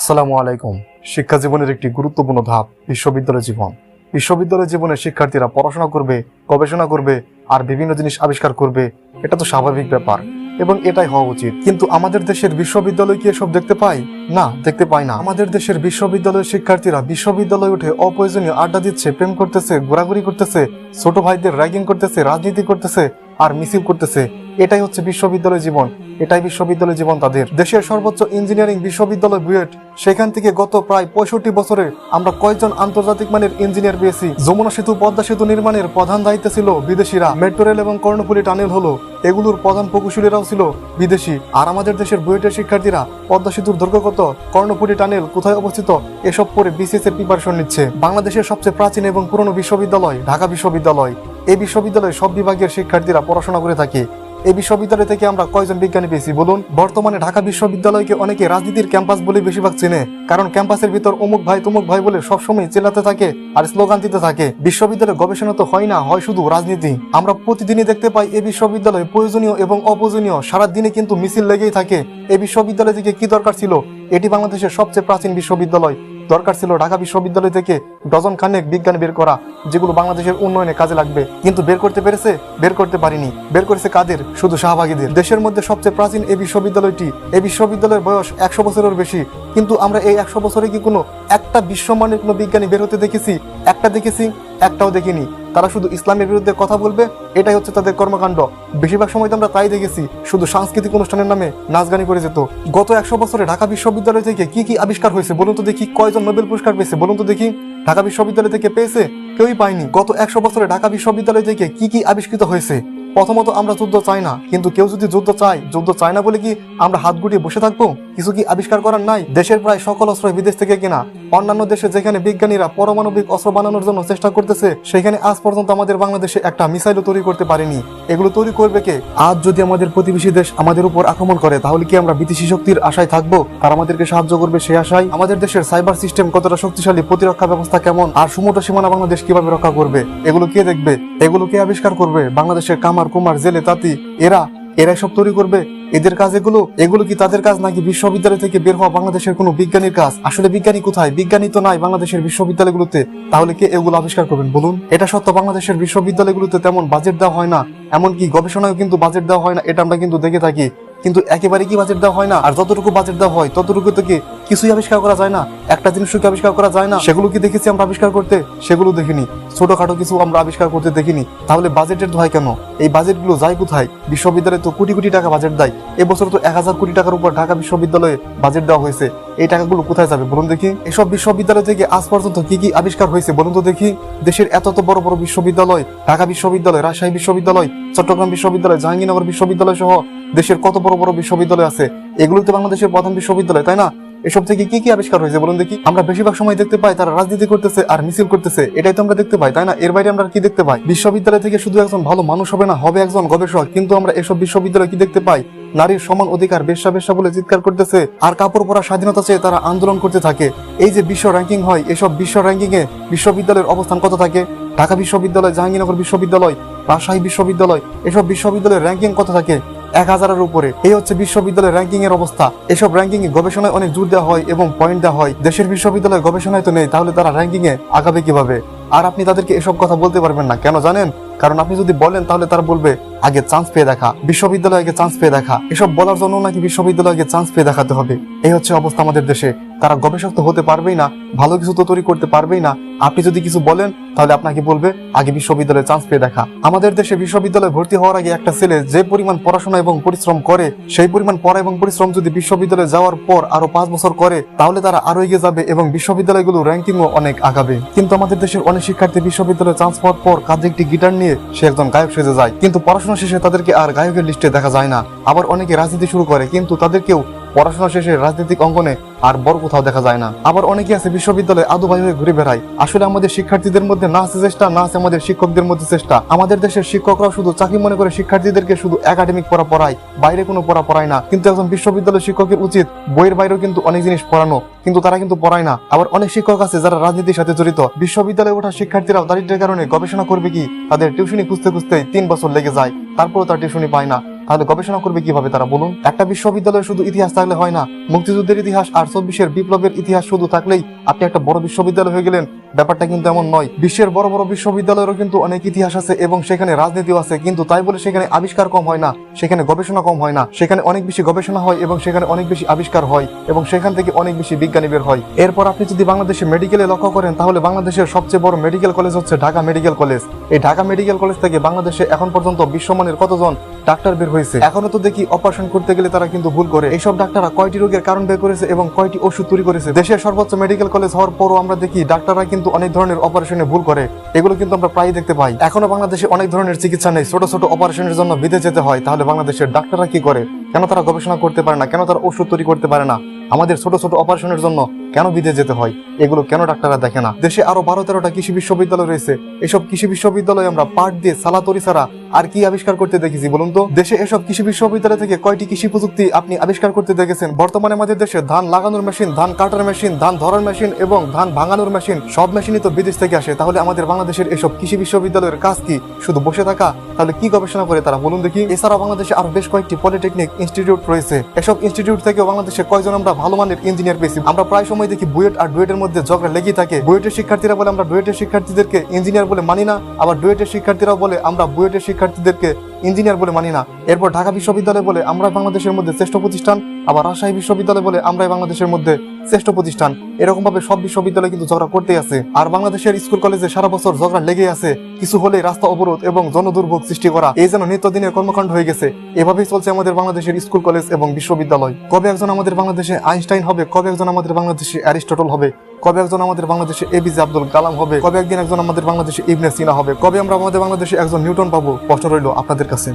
আসসালামু আলাইকুম। শিক্ষা জীবনের একটি গুরুত্বপূর্ণ ধাপ, বিশ্ববিদ্যালয় জীবন। বিশ্ববিদ্যালয় জীবনে শিক্ষার্থীরা পড়াশোনা করবে, গবেষণা করবে, আর বিভিন্ন জিনিস আবিষ্কার করবে, এটা তো স্বাভাবিক ব্যাপার। এবং এটাই হওয়া উচিত। কিন্তু আমাদের দেশের বিশ্ববিদ্যালয় কি এসব দেখতে পাই না, দেখতে পাই না। আমাদের দেশের বিশ্ববিদ্যালয়ের শিক্ষার্থীরা বিশ্ববিদ্যালয়ে উঠে অপ্রয়োজনীয় আড্ডা দিচ্ছে, প্রেম করতেছে, ঘোরাঘুরি করতেছে, ছোট ভাইদের র্যাগিং করতেছে, রাজনীতি করতেছে, আর মিছিল করতেছে। এটাই হচ্ছে বিশ্ববিদ্যালয় জীবন। এটাই বিশ্ববিদ্যালয় জীবন তাদের। দেশের সর্বোচ্চ ইঞ্জিনিয়ারিং বিশ্ববিদ্যালয় বুয়েট, সেখান থেকে গত প্রায় পঁয়ষট্টি বছরে আমরা কয়েকজন আন্তর্জাতিক মানের ইঞ্জিনিয়ার পেয়েছি। যমুনা সেতু, পদ্মা সেতু নির্মাণের প্রধান দায়িত্বে ছিল বিদেশিরা। মেট্রো রেল এবং কর্ণফুলী টানেল হলো এগুলোর প্রধান প্রকৌশলীরাও ছিল বিদেশি। আর আমাদের দেশের বুয়েটের শিক্ষার্থীরা পদ্মা সেতুর দৈর্ঘ্য কত কর্ণফুলী টানেল কোথায় অবস্থিত এসব পরে বিসিএস এর প্রিপারেশন নিচ্ছে। বাংলাদেশের সবচেয়ে প্রাচীন এবং পুরনো বিশ্ববিদ্যালয় ঢাকা বিশ্ববিদ্যালয়। এই বিশ্ববিদ্যালয়ে সব বিভাগের শিক্ষার্থীরা পড়াশোনা করে থাকে। এই বিশ্ববিদ্যালয় থেকে আমরা কয়জন বিজ্ঞানী পেয়েছি, বলুন? বর্তমানে ঢাকা বিশ্ববিদ্যালয়কে অনেকে রাজনীতির ক্যাম্পাস বলে বেশিরভাগ চেনে, কারণ ক্যাম্পাসের ভিতর অমুক ভাই তমুক ভাই বলে সবসময় চেলাতে থাকে আর স্লোগান দিতে থাকে। বিশ্ববিদ্যালয়ে গবেষণা তো হয় না, হয় শুধু রাজনীতি। আমরা প্রতিদিনই দেখতে পাই এই বিশ্ববিদ্যালয় প্রয়োজনীয় এবং অপ্রয়োজনীয় সারা দিনে কিন্তু মিছিল লেগেই থাকে। এই বিশ্ববিদ্যালয় থেকে কি দরকার ছিল? এটি বাংলাদেশের সবচেয়ে প্রাচীন বিশ্ববিদ্যালয়। দরকার ছিল ঢাকা বিশ্ববিদ্যালয় থেকে ডজন খানেক বিজ্ঞান বের করা, যেগুলো বাংলাদেশের উন্নয়নে কাজে লাগবে। কিন্তু বের করতে পেরেছে? বের করতে পারিনি। বের করেছে কাদের? শুধু শাহবাগীদের। দেশের মধ্যে সবচেয়ে প্রাচীন এই বিশ্ববিদ্যালয়টি, এই বিশ্ববিদ্যালয়ের বয়স একশো বছরের বেশি। কিন্তু আমরা এই একশো বছরে কি কোনো একটা বিশ্বমানের কোনো বিজ্ঞানী বের হতে দেখেছি? একটা দেখেছি, একটাও দেখিনি। তারা শুধু ইসলামের বিরুদ্ধে কথা বলবে, এটাই হচ্ছে তাদের কর্মকাণ্ড। বেশিরভাগ সময় তো আমরা তাই দেখেছি, শুধু সাংস্কৃতিক অনুষ্ঠানের নামে নাচগানি করে যেত। গত একশো বছরে ঢাকা বিশ্ববিদ্যালয় থেকে কি কি আবিষ্কার হয়েছে বলুন তো দেখি, কয়জন নোবেল পুরস্কার পেয়েছে বলুন তো দেখি? ঢাকা বিশ্ববিদ্যালয় থেকে পেয়েছে কেউই পায়নি। গত একশো বছরে ঢাকা বিশ্ববিদ্যালয় থেকে কি কি আবিষ্কৃত হয়েছে? প্রথমত আমরা যুদ্ধ চাই না, কিন্তু কেউ যদি যুদ্ধ চায় যুদ্ধ চায় না বলে কি আমরা হাত গুটিয়ে বসে থাকব? কিছু কি আবিষ্কার করার নাই? দেশের প্রায় সকল অস্ত্র বিদেশ থেকে কেনা। অন্যান্য দেশে যেখানে বিজ্ঞানীরা পরমাণবিক অস্ত্র বানানোর জন্য চেষ্টা করতেছে, সেখানে আজ পর্যন্ত আমাদের বাংলাদেশে একটা মিসাইলও তৈরি করতে পারেনি। এগুলো তৈরি করবে কে? আজ যদি আমাদের প্রতিবেশী দেশ আমাদের উপর আক্রমণ করে, তাহলে কি আমরা বিদেশি শক্তির আশায় থাকব? তারা আমাদেরকে সাহায্য করবে সেই আশায়? আমাদের দেশের সাইবার সিস্টেম কতটা শক্তিশালী, প্রতিরক্ষা ব্যবস্থা কেমন, আর সমুদ্র সীমানা বাংলাদেশ কীভাবে রক্ষা করবে? এগুলো কে দেখবে? এগুলো কে আবিষ্কার করবে? বাংলাদেশের কামার কুমার জেলে তাঁতি, এরা এরা সব তৈরি করবে? এদের কাজ এগুলো? এগুলো কি তাদের কাজ নাকি বিশ্ববিদ্যালয় থেকে বের হওয়া বাংলাদেশের কোনো বিজ্ঞানীর কাজ? আসলে বিজ্ঞানী কোথায়? বিজ্ঞানী তো নাই বাংলাদেশের বিশ্ববিদ্যালয়গুলোতে। তাহলে কে এগুলো আবিষ্কার করবেন বলুন? এটা সত্য, বাংলাদেশের বিশ্ববিদ্যালয়গুলোতে তেমন বাজেট দেওয়া হয় না। এমনকি গবেষণায় কিন্তু বাজেট দেওয়া হয় না, এটা আমরা কিন্তু দেখে থাকি। কিন্তু একেবারে কি বাজেট দেওয়া হয় না? আর যতটুকু বাজেট দেওয়া হয়, ততটুকু থেকে কিছুই আবিষ্কার করা যায় না? একটা জিনিসও কি আবিষ্কার করা যায় না? সেগুলো কি দেখেছি আমরা আবিষ্কার করতে? সেগুলো দেখিনি। ছোটখাটো কিছু আমরা আবিষ্কার করতে দেখিনি। তাহলে বাজেটের দোহাই কেন? এই বাজেটগুলো যায় কোথায়? বিশ্ববিদ্যালয়ে তো কোটি কোটি টাকা বাজেট দেয়। এবছর তো এক হাজার কোটি টাকার উপর ঢাকা বিশ্ববিদ্যালয়ে বাজেট দেওয়া হয়েছে। এই টাকাগুলো কোথায় যাবে বলুন দেখি। এসব বিশ্ববিদ্যালয় থেকে আজ পর্যন্ত কি কি আবিষ্কার হয়েছে বলুন তো দেখি। দেশের এত তো বড় বড় বিশ্ববিদ্যালয়, ঢাকা বিশ্ববিদ্যালয়, রাজশাহী বিশ্ববিদ্যালয়, চট্টগ্রাম বিশ্ববিদ্যালয়, জাহাঙ্গীরনগর বিশ্ববিদ্যালয় সহ দেশের কত বড় বড় বিশ্ববিদ্যালয় আছে? এগুলো তো বাংলাদেশের প্রধান বিশ্ববিদ্যালয়, তাই না? এসব থেকে কি কি আবিষ্কার হয়েছে বলুন দেখি। আমরা বেশিরভাগ সময় দেখতে পাই তারা রাজনীতি করতেছে আর মিছিল করতেছে, এটাই তো আমরা দেখতে পাই, তাই না? এর বাইরে আমরা কি দেখতে পাই? বিশ্ববিদ্যালয় থেকে শুধু একজন ভালো মানুষ হবে না, হবে একজন গবেষক। কিন্তু আমরা এসব বিশ্ববিদ্যালয় কি দেখতে পাই? নারীর সমান অধিকার, বেশ্যা বেশ্যা বলে চিৎকার করতেছে আর কাপড় পরা স্বাধীনতা চেয়ে তারা আন্দোলন করতে থাকে। এই যে বিশ্ব র্যাঙ্কিং হয়, এসব বিশ্ব র্যাঙ্কিং এ বিশ্ববিদ্যালয়ের অবস্থান কত থাকে? ঢাকা বিশ্ববিদ্যালয়, জাহাঙ্গীরনগর বিশ্ববিদ্যালয়, রাজশাহী বিশ্ববিদ্যালয়, এসব বিশ্ববিদ্যালয়ের র্যাঙ্কিং কত থাকে? এক হাজারের উপরে। এই হচ্ছে বিশ্ববিদ্যালয়ের র্যাঙ্কিং এর অবস্থা। এসব র্যাঙ্কিং এ গবেষণায় অনেক জোর দেওয়া হয় এবং পয়েন্ট দেওয়া হয়। দেশের বিশ্ববিদ্যালয়ের গবেষণায় তো নেই, তাহলে তারা র্যাঙ্কিং এ আগাবে কীভাবে? আর আপনি তাদেরকে এসব কথা বলতে পারবেন না, কেন জানেন? কারণ আপনি যদি বলেন, তাহলে তারা বলবে, আগে চান্স পেয়ে দেখা। বিশ্ববিদ্যালয় আগে চান্স পেয়ে দেখা। এসব বলার জন্য নাকি বিশ্ববিদ্যালয় আগে চান্স পেয়ে দেখাতে হবে। এই হচ্ছে অবস্থা আমাদের দেশে। তারা গবেষক তো হতে পারবেই না, ভালো কিছু তো তৈরি করতে পারবেই না। আপনি যদি কিছু বলেন, তাহলে আপনাকে বলবে, আগে বিশ্ববিদ্যালয়ে চান্স পেয়ে দেখা। আমাদের দেশে বিশ্ববিদ্যালয়ে ভর্তি হওয়ার আগে একটা ছেলে যে পরিমাণ পড়াশোনা এবং পরিশ্রম করে, সেই পরিমাণ পড়া এবং পরিশ্রম যদি বিশ্ববিদ্যালয়ে যাওয়ার পর আরও পাঁচ বছর করে, তাহলে তারা আরও এগিয়ে যাবে এবং বিশ্ববিদ্যালয়গুলো র্যাঙ্কিংও অনেক আগাবে। কিন্তু আমাদের দেশের অনেক শিক্ষার্থী বিশ্ববিদ্যালয়ে চান্স পাওয়ার পর কাঁধে একটি গিটার নিয়ে সে একজন গায়ক সেজে যায়। কিন্তু পড়াশোনা শেষে তাদেরকে আর গায়কের লিস্টে দেখা যায় না। আবার অনেকে রাজনীতি শুরু করে, কিন্তু তাদেরকেও পড়াশোনা শেষে রাজনৈতিক অঙ্গনে আর বড় কোথাও দেখা যায় না। আবার অনেকে আছে বিশ্ববিদ্যালয়ে আদু ভাই হয়ে ঘুরে বেড়ায়। আসলে আমাদের শিক্ষার্থীদের মধ্যে না আছে চেষ্টা, না আছে আমাদের শিক্ষকদের মধ্যে চেষ্টা। আমাদের দেশের শিক্ষকরা শুধু চাকরি মনে করে শিক্ষার্থীদেরকে শুধু একাডেমিক পড়া পড়ায়, বাইরে কোনো পড়া পড়ায় না। কিন্তু একজন বিশ্ববিদ্যালয় শিক্ষকের উচিত বইয়ের বাইরেও কিন্তু অনেক জিনিস পড়ানো, কিন্তু তারা কিন্তু পড়ায় না। আবার অনেক শিক্ষক আছে যারা রাজনীতির সাথে জড়িত। বিশ্ববিদ্যালয়ে ওঠা শিক্ষার্থীরাও দারিদ্রের কারণে গবেষণা করবে কি? তাদের টিউশনি খুঁজতে খুঁজতে তিন বছর লেগে যায়। তারপরেও তার টিউশনি পায় না। তাহলে গবেষণা করবে কীভাবে তারা বলুন? একটা বিশ্ববিদ্যালয়ে শুধু ইতিহাস থাকলে হয় না, মুক্তিযুদ্ধের ইতিহাস আর চব্বিশের বিপ্লবের ইতিহাস শুধু থাকলেই আপনি একটা বড় বিশ্ববিদ্যালয় হয়ে গেলেন। ব্যাপারটা কিন্তু এমন নয়। বিশ্বের বড় বড় বিশ্ববিদ্যালয়েরও কিন্তু অনেক ইতিহাস আছে এবং সেখানে রাজনীতিও আছে, কিন্তু তাই বলে সেখানে আবিষ্কার কম হয় না, সেখানে গবেষণা কম হয় না, সেখানে অনেক বেশি গবেষণা হয় এবং সেখানে অনেক বেশি আবিষ্কার হয় এবং সেখান থেকে অনেক বেশি বিজ্ঞানী বের হয়। এরপর আপনি যদি বাংলাদেশে মেডিকেলে লক্ষ্য করেন, তাহলে বাংলাদেশের সবচেয়ে বড় মেডিকেল কলেজ হচ্ছে ঢাকা মেডিকেল কলেজ এই ঢাকা মেডিকেল কলেজ থেকে বাংলাদেশে এখন পর্যন্ত বিশ্বমানের কতজন ডাক্তার বের হয়েছে? এখনও তো দেখি অপারেশন করতে গেলে তারা কিন্তু ভুল করে। এইসব ডাক্তাররা কয়টি রোগের কারণ বের করেছে এবং কয়টি ওষুধ তৈরি করেছে? দেশের সর্বোচ্চ মেডিকেল কলেজ হওয়ার পরও আমরা দেখি ডাক্তাররা কিন্তু অনেক ধরনের অপারেশনে ভুল করে। এগুলো কিন্তু আমরা প্রায় দেখতে পাই। এখনও বাংলাদেশে অনেক ধরনের চিকিৎসা নেই। ছোট ছোট অপারেশনের জন্য বিদেশ যেতে হয়। তাহলে বাংলাদেশের ডাক্তাররা কি করে? কেন তারা গবেষণা করতে পারে না? কেন তারা ওষুধ তৈরি করতে পারে না? আমাদের ছোট ছোট অপারেশনের জন্য কেন বিদেশ যেতে হয়? এগুলো কেন ডাক্তাররা দেখে না? দেশে আরও বারো তেরোটা কৃষি বিশ্ববিদ্যালয় রয়েছে। এসব কৃষি বিশ্ববিদ্যালয়ে আমরা পাট দিয়ে সালা তরি ছাড়া আর কি আবিষ্কার করতে দেখেছি বলুন তো? দেশে এসব কৃষি বিশ্ববিদ্যালয় থেকে কয়টি কৃষি প্রযুক্তি আপনি আবিষ্কার করতে দেখেছেন? বর্তমানে আমাদের দেশে ধান লাগানোর মেশিন, ধান কাটার মেশিন, ধান ধরার মেশিন এবং ধান ভাঙানোর মেশিন সব মেশিনই তো বিদেশ থেকে আসে। তাহলে আমাদের বাংলাদেশের এসব কৃষি বিশ্ববিদ্যালয়ের কাজ কি? শুধু বসে থাকা? তাহলে কি গবেষণা করে তারা বলুন দেখি? এছাড়াও বাংলাদেশে আরও বেশ কয়েকটি পলিটেকনিক ইনস্টিটিউট রয়েছে। এসব ইনস্টিটিউট থেকে বাংলাদেশে কয়জন আমরা ভালো মানের ইঞ্জিনিয়ার পেয়েছি? আমরা প্রায় সময় দেখি বুয়েট আর ডুয়েটের মধ্যে ঝগড়া লেগেই থাকে। বুয়েটের শিক্ষার্থীরা বলে, আমরা ডুয়েটের শিক্ষার্থীদেরকে ইঞ্জিনিয়ার বলে মানি না। আবার ডুয়েটের শিক্ষার্থীরাও বলে, আমরা বুয়েটের শিক্ষার্থীদেরকে ইঞ্জিনিয়ার বলে মানি না। এরপর ঢাকা বিশ্ববিদ্যালয় বলে আমরা বাংলাদেশের মধ্যে শ্রেষ্ঠ প্রতিষ্ঠান, আবার রাজশাহী বিশ্ববিদ্যালয় বলে আমরাই বাংলাদেশের মধ্যে শ্রেষ্ঠ প্রতিষ্ঠান। এরকম ভাবে সব বিশ্ববিদ্যালয় কিন্তু ঝগড়া করতেই আছে। আর বাংলাদেশের স্কুল কলেজে সারা বছর ঝগড়া লেগে আছে। কিছু হলে রাস্তা অবরোধ এবং জনদুর্ভোগ সৃষ্টি করা, এই যেন নিত্যদিনের কর্মকাণ্ড হয়ে গেছে। এভাবেই চলছে আমাদের বাংলাদেশের স্কুল কলেজ এবং বিশ্ববিদ্যালয়। কবে একজন আমাদের বাংলাদেশে আইনস্টাইন হবে, কবে একজন আমাদের বাংলাদেশে অ্যারিস্টটল হবে কবে একজন আমাদের বাংলাদেশে এবিজে আব্দুল কালাম হবে? কবে একদিন একজন আমাদের বাংলাদেশে ইবনে সিনা হবে? কবে আমরা আমাদের বাংলাদেশে একজন নিউটন পাবো? প্রশ্ন রইল আপনাদের কাছে।